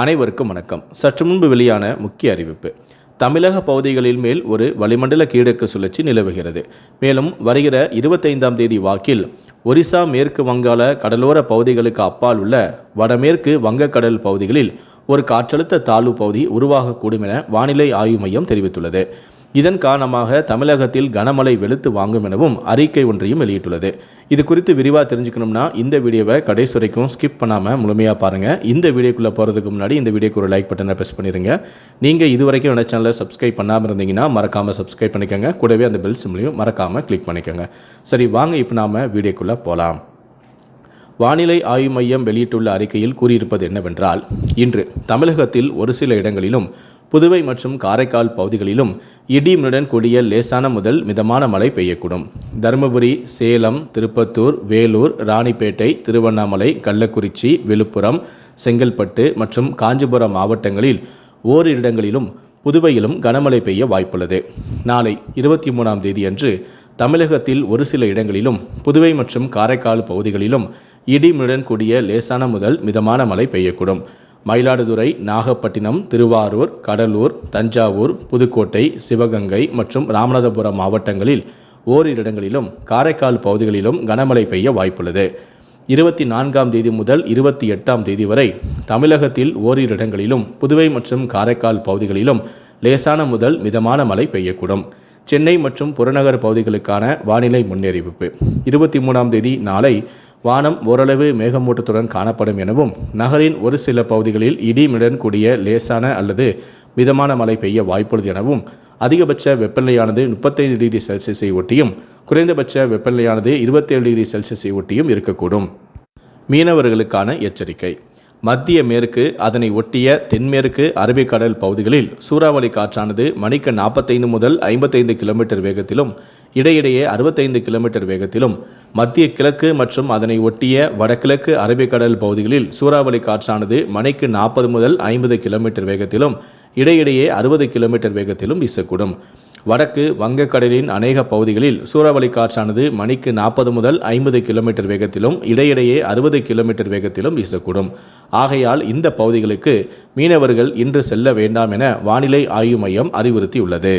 அனைவருக்கும் வணக்கம். சற்று முன்பு வெளியான முக்கிய அறிவிப்பு. தமிழக பகுதிகளில் மேல் ஒரு வளிமண்டல கீழக்கு சுழற்சி நிலவுகிறது. மேலும் வருகிற இருபத்தைந்தாம் தேதி வாக்கில் ஒரிசா மேற்கு வங்காள கடலோர பகுதிகளுக்கு அப்பால் உள்ள வடமேற்கு வங்கக்கடல் பகுதிகளில் ஒரு காற்றழுத்த தாழ்வு பகுதி உருவாகக்கூடும் என வானிலை ஆய்வு மையம் தெரிவித்துள்ளது. இதன் காரணமாக தமிழகத்தில் கனமழை வெளுத்து வாங்கும் எனவும் அறிக்கை ஒன்றையும் வெளியிட்டுள்ளது. இது குறித்து விரிவாக தெரிஞ்சுக்கணும்னா இந்த வீடியோவை கடைசி வரைக்கும் ஸ்கிப் பண்ணாமல் முழுமையாக பாருங்கள் இந்த வீடியோக்குள்ளே போகிறதுக்கு முன்னாடி இந்த வீடியோக்கு ஒரு லைக் பட்டனை ப்ரெஸ் பண்ணிடுங்க நீங்கள் இது வரைக்கும் என்ன சேனலை சப்ஸ்கிரைப் பண்ணாமல் இருந்தீங்கன்னா மறக்காமல் சப்ஸ்கிரைப் பண்ணிக்கோங்க. கூடவே அந்த பெல் சிம்லையும் மறக்காமல் கிளிக் பண்ணிக்கோங்க. சரி வாங்க இப்போ நாம் வீடியோக்குள்ளே போகலாம் வானிலை ஆய்வு மையம் வெளியிட்டுள்ள அறிக்கையில் கூறியிருப்பது என்னவென்றால் இன்று தமிழகத்தில் ஒரு சில இடங்களிலும் புதுவை மற்றும் காரைக்கால் பகுதிகளிலும் இடியுடன் கூடிய லேசான முதல் மிதமான மழை பெய்யக்கூடும். தருமபுரி சேலம் திருப்பத்தூர் வேலூர் ராணிப்பேட்டை திருவண்ணாமலை கள்ளக்குறிச்சி விழுப்புரம் செங்கல்பட்டு மற்றும் காஞ்சிபுரம் மாவட்டங்களில் ஓரிரு இடங்களிலும் புதுவையிலும் கனமழை பெய்ய வாய்ப்புள்ளது. நாளை இருபத்தி மூணாம் தேதியன்று தமிழகத்தில் ஒரு சில இடங்களிலும் புதுவை மற்றும் காரைக்கால் பகுதிகளிலும் இடிமுடன் கூடிய லேசான முதல் மிதமான மழை பெய்யக்கூடும். மயிலாடுதுறை நாகப்பட்டினம் திருவாரூர் கடலூர் தஞ்சாவூர் புதுக்கோட்டை சிவகங்கை மற்றும் ராமநாதபுரம் மாவட்டங்களில் ஓரிரு இடங்களிலும் காரைக்கால் பகுதிகளிலும் கனமழை பெய்ய வாய்ப்புள்ளது. இருபத்தி நான்காம் தேதி முதல் இருபத்தி எட்டாம் தேதி வரை தமிழகத்தில் ஓரிரு இடங்களிலும் புதுவை மற்றும் காரைக்கால் பகுதிகளிலும் லேசான முதல் மிதமான மழை பெய்யக்கூடும். சென்னை மற்றும் புறநகர் பகுதிகளுக்கான வானிலை முன்னறிவிப்பு. இருபத்தி மூணாம் தேதி நாளை வானம் ஓரளவு மேகமூட்டத்துடன் காணப்படும் எனவும் நகரின் ஒரு சில பகுதிகளில் இடிமுடன் கூடிய லேசான அல்லது மிதமான மழை பெய்ய வாய்ப்புள்ளது எனவும் அதிகபட்ச வெப்பநிலையானது முப்பத்தைந்து டிகிரி செல்சியஸை ஒட்டியும் குறைந்தபட்ச வெப்பநிலையானது இருபத்தேழு டிகிரி செல்சியஸை ஒட்டியும் இருக்கக்கூடும். மீனவர்களுக்கான எச்சரிக்கை. மத்திய மேற்கு அதனை ஒட்டிய தென்மேற்கு அரபிக்கடல் பகுதிகளில் சூறாவளி காற்றானது மணிக்கு நாற்பத்தைந்து முதல் ஐம்பத்தைந்து கிலோமீட்டர் வேகத்திலும் இடையிடையே அறுபத்தைந்து கிலோமீட்டர் வேகத்திலும் மத்திய கிழக்கு மற்றும் அதனை ஒட்டிய வடகிழக்கு அரபிக்கடல் பகுதிகளில் சூறாவளி காற்றானது மணிக்கு நாற்பது முதல் ஐம்பது கிலோமீட்டர் வேகத்திலும் இடையிடையே அறுபது கிலோமீட்டர் வேகத்திலும் வீசக்கூடும். வடக்கு வங்கக்கடலின் அநேக பகுதிகளில் சூறாவளி காற்றானது மணிக்கு நாற்பது முதல் ஐம்பது கிலோமீட்டர் வேகத்திலும் இடையிடையே அறுபது கிலோமீட்டர் வேகத்திலும் வீசக்கூடும். ஆகையால் இந்த பகுதிகளுக்கு மீனவர்கள் இன்று செல்ல வேண்டாம் என வானிலை ஆய்வு மையம் அறிவுறுத்தியுள்ளது.